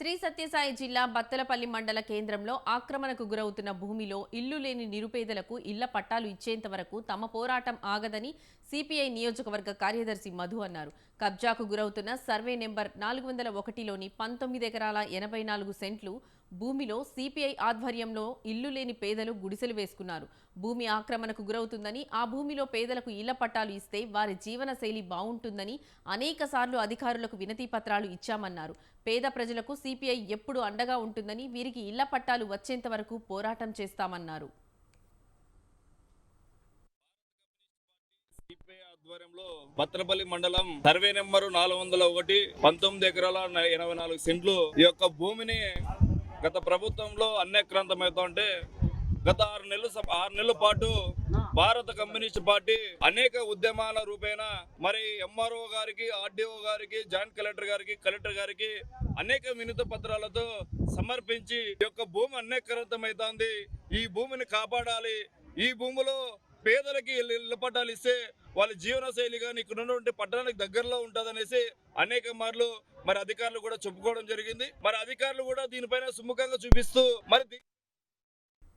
శ్రీ సత్యసాయి జిల్లా బత్తలపల్లి మండల కేంద్రంలో ఆక్రమణకు గురవుతున్న భూమిలో ఇల్లు లేని నిరుపేదలకు ఇళ్ళ పట్టాలు ఇచ్చేంత వరకు తమ పోరాటం ఆగదని సిపిఐ నియోజకవర్గ కార్యదర్శి మధు అన్నారు. కబ్జాకు గురవుతున్న సర్వే నెంబర్ నాలుగు వందల ఒకటిలోని పంతొమ్మిది ఎకరాల ఎనభై నాలుగు సెంట్లు భూమిలో సిపిఐ ఆధ్వర్యంలో ఇల్లు లేని పేదలు గుడిసెలు వేసుకున్నారు. భూమి ఆక్రమణకు గురవుతుందని ఆ భూమిలో పేదలకు ఇళ్ళ పట్టాలు ఇస్తే వారి జీవన శైలి బాగుంటుందని అనేక అధికారులకు వినతి పత్రాలు ఇచ్చామన్నారు. పేద ప్రజలకు సిపిఐ ఎప్పుడు అండగా ఉంటుందని వీరికి ఇళ్ళ పట్టాలు వచ్చేంత వరకు పోరాటం చేస్తామన్నారు. ఆధ్వర్యంలో బత్తలపల్లి మండలం సర్వే నెంబరు నాలుగు వందల ఒకటి పంతొమ్మిది ఎకరాల ఇరవై ఎనభై నాలుగు సెంట్లు ఈ యొక్క భూమిని గత ప్రభుత్వంలో అన్యక్రాంతమవుతా ఉంటే గత ఆరు నెలలు ఆరు నెలల పాటు భారత కమ్యూనిస్ట్ పార్టీ అనేక ఉద్యమాల రూపేణ మరి ఎంఆర్ఓ గారికి ఆర్డీఓ గారికి జాయింట్ కలెక్టర్ గారికి కలెక్టర్ గారికి అనేక వినతి పత్రాలతో సమర్పించి ఈ యొక్క భూమి అన్యక్రాంతమవుతోంది. ఈ భూమిని కాపాడాలి. ఈ భూమిలో పేదలకి ఇళ్ళ పట్టాలు ఇస్తే వాళ్ళ జీవనశైలి కానీ ఇక్కడ ఉన్నటువంటి పట్టణానికి దగ్గరలో ఉంటుందనేసి అనేక మార్లు మరి అధికారులు కూడా చెప్పుకోవడం జరిగింది. మరి అధికారులు కూడా దీనిపైన సుముఖంగా చూపిస్తూ మరి